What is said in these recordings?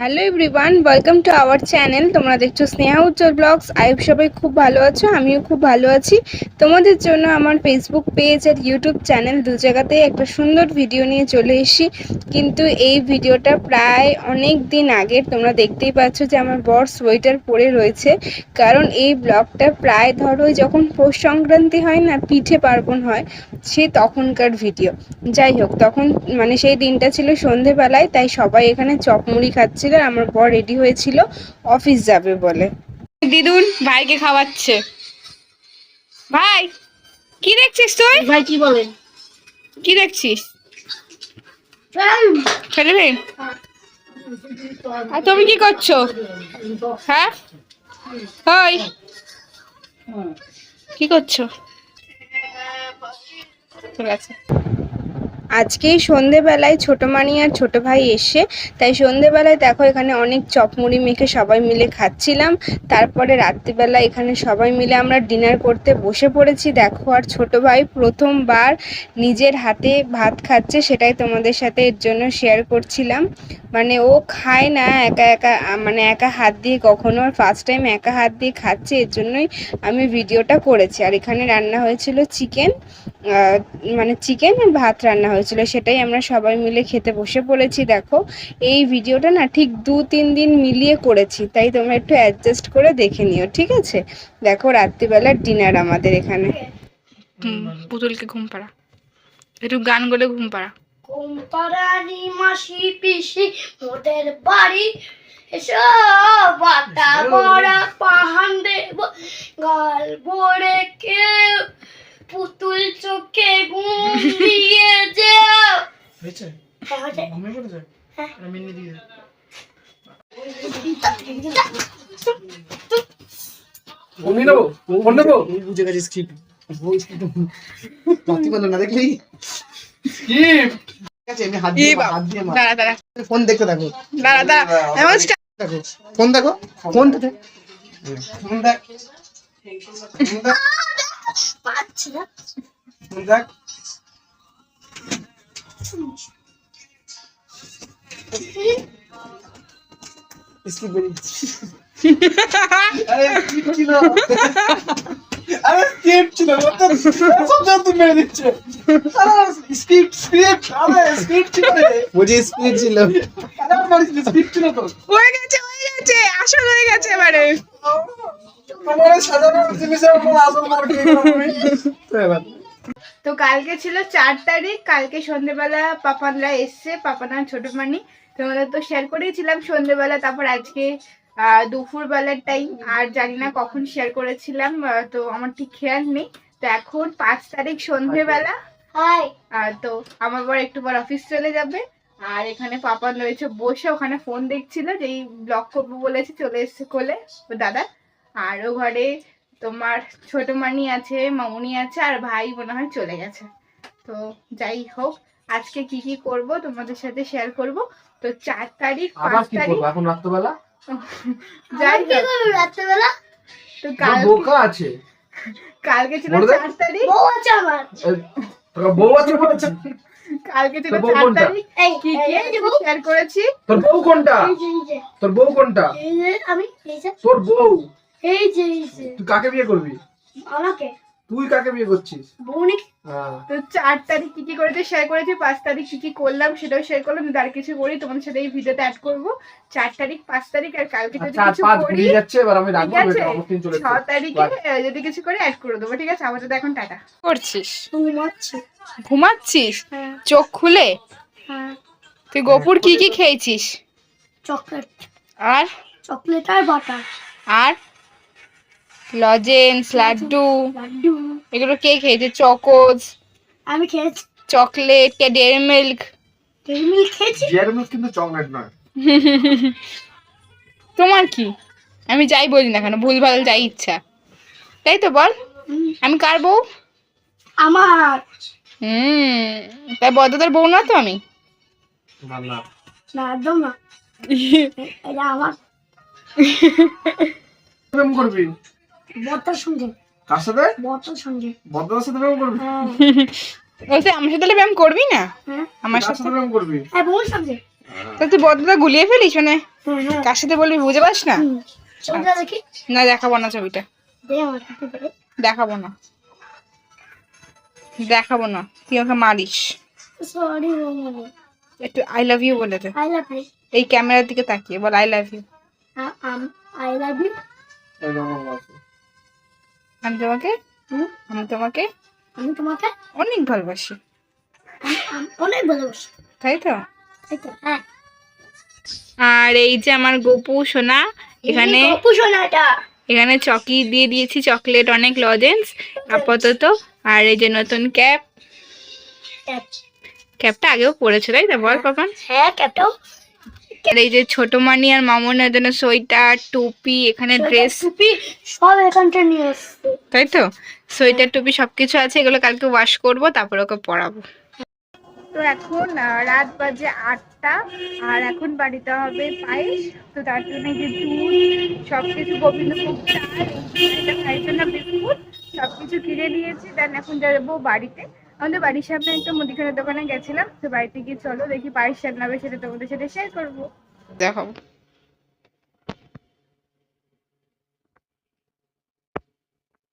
Hello everyone welcome to our channel তোমরা দেখছ স্নেহা উজ্জ্বল blogs আইব সবাই খুব ভালো আছো, আমিও খুব ভালো আছি। তোমাদের জন্য আমার ফেসবুক পেজ আর ইউটিউব চ্যানেল দু জায়গাতেই একটা সুন্দর ভিডিও নিয়ে চলে এসেছি। কিন্তু এই ভিডিওটা প্রায় অনেক দিন আগের। তোমরা দেখতেই পাচ্ছ যে আমার বর সোয়েটার পরে রয়েছে। কারণ এই ব্লগটা প্রায় ধরো যখন পৌষ সংক্রান্তি হয় না, পিঠে পার্বণ হয় সে তখনকার ভিডিও যাই হোক তখন মানে সেই দিনটা ছিল সন্ধেবেলায় তাই সবাই এখানে চপমুড়ি খাচ্ছিল আর আমার বর রেডি হয়েছিল অফিস যাবে বলে। দিদুন ভাইকে খাওয়াচ্ছে। ভাই কি দেখছিস তুই? ভাই কি বলে কি দেখছিস? আর তুমি কি করছ? হ্যাঁ? ওই। কি করছ? ঠিক আছে। আজকেই সন্ধেবেলায় ছোট মানি আর ছোট ভাই এসে, তাই সন্ধেবেলায় দেখো এখানে অনেক চপমুড়ি মেখে সবাই মিলে খাচ্ছিলাম। তারপরে রাত্রিবেলা এখানে সবাই মিলে আমরা ডিনার করতে বসে পড়েছি। দেখো আর ছোট ভাই প্রথমবার নিজের হাতে ভাত খাচ্ছে, সেটাই তোমাদের সাথে এর জন্য শেয়ার করছিলাম। মানে ও খায় না, একা একা মানে একা হাত দিয়ে কখনো, আর ফার্স্ট টাইম একা হাত দিয়ে খাচ্ছে, এর জন্যই আমি ভিডিওটা করেছি। আর এখানে রান্না হয়েছিল চিকেন মানে চিকেন আর ভাত রান্না হয়েছিল সেটাই আমরা সবাই মিলে খেতে বসে পড়েছি। দেখো এই ভিডিওটা না ঠিক দু তিন দিন মিলিয়ে করেছি তাই তোমরা একটু অ্যাডজাস্ট করে দেখে নিও ঠিক আছে? দেখো রাত্রিবেলার ডিনার আমাদের এখানে। পুতুলকে ঘুম পাড়া। একটু গান বলে ঘুম পাড়া। কোম্পারানি মাসি পিসি মোদের বাড়ি। বাটা বড়া পাহান দেব। গাল ভরে কেউ পুতুল চোখে ঘুম দিয়ে হয়েছে? হয়েছে? ঘুমিয়ে পড়েছে? হ্যাঁ। দিয়ে ফোন নেব? নেব বুঝে গেছি স্ক্রিপ্ট বলল না দেখলি? দেখতে থাকো। দেখো। ফোন দেখো। ফোনটা দেখ। ফোন দেখ। ফোন দেখ। আরে স্কিপ ছিল। আরে স্কিপ ছিল ও তো। সব জান তুমি মেরে দিচ্ছে আরে স্কিপ স্ক্রিপ্ট আরে স্ক্রিপ্ট ছিল বুঝি স্ক্রিপ্ট ছিল আরে আমার স্ক্রিপ্ট ছিল তো হয়ে গেছে হয়ে গেছে আসল হয়ে গেছে এবারে। তোমার সাজানো জিনিসের উপর আসল মার্কেটিং করবি? তো এবার তো কালকে ছিল চার তারিখ কালকে সন্ধেবেলা পাপানরা এসছে পাপান ছোট মানি। তোমাদের তো শেয়ার করেছিলাম সন্ধেবেলা তারপর আজকে দুপুরবেলার টাইম আর জানি না কখন শেয়ার করেছিলাম তো আমার ঠিক খেয়াল নেই। তো এখন পাঁচ তারিখ সন্ধেবেলা। তো আমার বর একটু পর অফিস চলে যাবে আর এখানে পাপান রয়েছে বসে ওখানে ফোন দেখছিল যেই ব্লক করব বলেছে চলে এসেছে কোলে দাদা। আর ও ঘরে তোমার ছোট মানি আছে মামুনি আছে আর ভাই মনে হয় চলে গেছে। তো যাই হোক আজকে কি কি করব তোমাদের সাথে শেয়ার করব? তো চার তারিখ আবার পাঁচ কি তারিখ এখন রাত্রবেলা? যাই কি হোক। করবি রাত্রেবেলা তো কাল বোকা আছে? কালকে ছিল চার তারিখ। বউ আছে আমার। তোর বউ আছে কালকে ছিল বউ চার? তারিখ। এই কি কি শেয়ার করেছি? তোর বউ কোনটা? তোর বউ কোনটা? আমি এই তোর বউ। এই যে এই যে। তুই কাকে বিয়ে করবি? আমাকে। তুই কাকে বিয়ে করছিস? বউনি হ্যাঁ। তো চার তারিখ কি কি করেছে শেয়ার করেছি পাঁচ তারিখ কি কি করলাম সেটাও শেয়ার করলাম যদি আর কিছু করি তোমাদের সাথে এই ভিডিওতে অ্যাড করব। চার তারিখ পাঁচ তারিখ আর কালকে যদি আচ্ছা কিছু পাঁচ করি যাচ্ছে এবার আমি রাখব আমার ছ তারিখে যদি কিছু করে অ্যাড করে দেবো ঠিক আছে? আমাদের এখন টাটা। করছিস? তুমি ঘুমাচ্ছিস? হ্যাঁ। চোখ খুলে? হ্যাঁ। তুই গোপুর কি কি খেয়েছিস? চকলেট। আর? চকলেট আর বাটার। আর? লজেন্স লাড্ডু লাড্ডু এগুলো কে খেয়েছে? চকোজ আমি খেয়েছি। চকলেট কে? ডেয়ারি মিল্ক ডেরি মিল্ক খেয়েছি। জিয়ার মিল্ক কিন্তু চকলেট নয়। তোমার কি? আমি যাই বলি না কেন ভুলভাল যাই ইচ্ছা। তাই তো বল আমি কার বউ? আমার। হুম তাই বদদার বউ না তো আমি? ভালো না না একদম না। এটা আমার। করবি? বর্তার সঙ্গে কার সাথে? বর্তার সঙ্গে বদলার সাথে প্রেম করবি? হ্যাঁ। বলছে আমার সাথে তাহলে ব্যায়াম করবি না? হ্যাঁ। আমার সাথে সাথে প্রেম করবি? হ্যাঁ বউর সঙ্গে তো তুই গুলিয়ে ফেলিস মানে? হ্যাঁ হ্যাঁ। কার সাথে বলবি বুঝে পাস না? দেখাবো না ছবিটা। দে আমার কাছে দে। দেখাবো না। দেখাবো না। তুই আমাকে মারিস। সরি একটু আই লাভ ইউ বলে দে। আই লাভ ইউ এই ক্যামেরার দিকে তাকিয়ে বল I love you I love you আমি তোমাকে আমি তোমাকে আমি তোমাকে অনেক ভালোবাসি। অনেক ভালোবাসি। তাই তো? হ্যাঁ। আর এই যে আমার গোপু সোনা এখানে এখানে চকি দিয়ে দিয়েছি চকলেট অনেক লজেন্স আপাতত। আর এই যে নতুন ক্যাপ। ক্যাপটা আগেও পড়েছে তাই তো? বল পাপান হ্যাঁ ক্যাপটাও আর এই যে ছোট মানি আর মামনের জন্য সোয়েটার টুপি এখানে ড্রেস টুপি সব এখানটা নিয়ে আসছে তাই তো? সোয়েটার টুপি সবকিছু আছে এগুলো কালকে ওয়াশ করব তারপর ওকে পরাবো। তো এখন রাত বাজে আটটা আর এখন বাড়িতে হবে পায়েস। তো তার জন্য যে দুধ সব কিছু গোবিন্দভোগ চাল এটা খাইয়ের জন্য বিস্কুট সব কিছু কিনে নিয়েছি। দেন এখন যাব বাড়িতে। আমাদের বাড়ির সামনে একটা মুদিখানার দোকানে গেছিলাম তো বাড়িতে গিয়ে চলো দেখি পায়েস রান্নাবে সেটা তোমাদের সাথে শেয়ার করব। দেখাবো।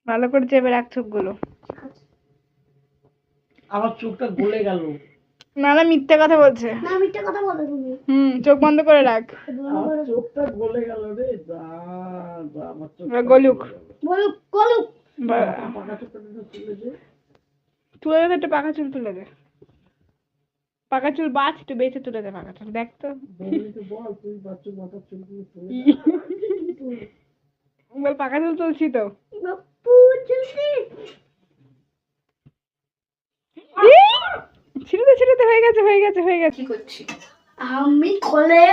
ভালো করে চেপে রাখ চোখগুলো। আমার চোখটা গলে গেল। না না মিথ্যে কথা বলছে। না মিথ্যা কথা বলো তুমি। হুম চোখ বন্ধ করে রাখ। আমার চোখটা গলে গেল রে আমার চোখ এবার গলুক। বলো বলো বা- পাকা চোখটা কিন্তু তুলে দে। একটু পাকা চুল তুলে দে। পাকা চুল বাছ একটু বেঁচে তুলে দে পাকা চুল দেখ তো। বল তুই বাচ্চা মাথার চুলগুলো তুলে দে। বল পাকা চুল তুলছি তো। বাপু জলদি ছিঁড়ে দে ছিঁড়ে দে হয়ে গেছে হয়ে গেছে হয়ে গেছে। কি করছি? আমি কোলে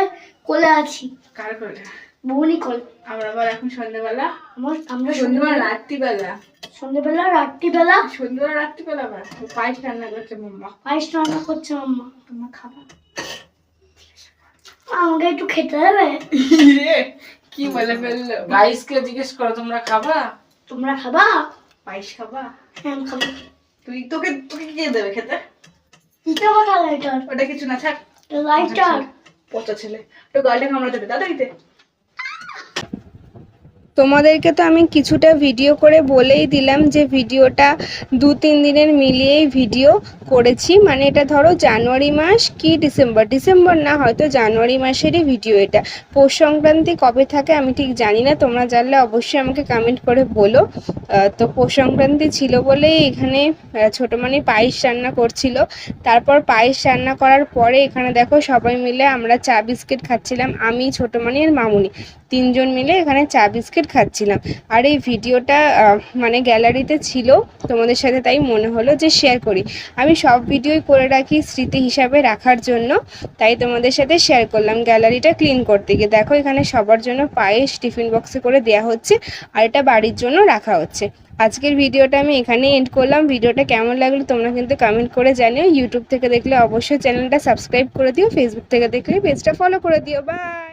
কোলে আছি। কার করে বৌনি কোলে। আমরা আবার এখন সন্ধ্যেবেলা আমার সন্ধ্যেবেলা রাত্রিবেলা। সন্ধ্যেবেলা রাত্রিবেলা? সন্ধ্যেবেলা রাত্রিবেলা আবার পায়েস রান্না করছে মাম্মা। পায়েস রান্না করছে মাম্মা। তোমার খাবার আমাকে একটু খেতে দেবে? কি বলে ফেলল? গাইসকে জিজ্ঞেস করো তোমরা খাবা? তোমরা খাবা? পায়েস খাবা? হ্যাঁ খাব। তুই তোকে তোকে কে দেবে খেতে? লাইটার ওটা কিছু না থাক। লাইটার পচা ছেলে। তো গালটা কামড়াতে হবে তাড়াতাড়িতে তোমাদেরকে তো আমি কিছুটা ভিডিও করে বলেই দিলাম যে ভিডিওটা দু তিন দিনের মিলিয়েই ভিডিও করেছি। মানে এটা ধরো জানুয়ারি মাস কি ডিসেম্বর? ডিসেম্বর না হয়তো জানুয়ারি মাসেরই ভিডিও এটা। পৌষ সংক্রান্তি কবে থাকে আমি ঠিক জানি না তোমরা জানলে অবশ্যই আমাকে কমেন্ট করে বলো। তো পৌষ সংক্রান্তি ছিল বলেই এখানে আহ, ছোটো মানে পায়েস রান্না করছিল। তারপর পায়েস রান্না করার পরে এখানে দেখো সবাই মিলে আমরা চা বিস্কিট খাচ্ছিলাম আমি ছোটো মানি আর মামুনি। তিনজন মিলে এখানে চা বিস্কিট খাচ্ছিলাম। আর এই ভিডিওটা মানে গ্যালারিতে ছিল, তোমাদের সাথে তাই মনে হলো যে শেয়ার করি। আমি সব ভিডিওই করে রাখি স্মৃতি হিসাবে রাখার জন্য, তাই তোমাদের সাথে শেয়ার করলাম গ্যালারিটা ক্লিন করতে গিয়ে। দেখো, এখানে সবার জন্য পায়েস টিফিন বক্সে করে দেওয়া হচ্ছে, আর এটা বাড়ির জন্য রাখা হচ্ছে। আজকের ভিডিওটা আমি এখানে এন্ড করলাম। ভিডিওটা কেমন লাগল তোমরা কিন্তু কমেন্ট করে জানিও। ইউটিউব থেকে দেখলে অবশ্যই চ্যানেলটা সাবস্ক্রাইব করে দিও। ফেসবুক থেকে দেখলে পেজটা ফলো করে দিও। বাই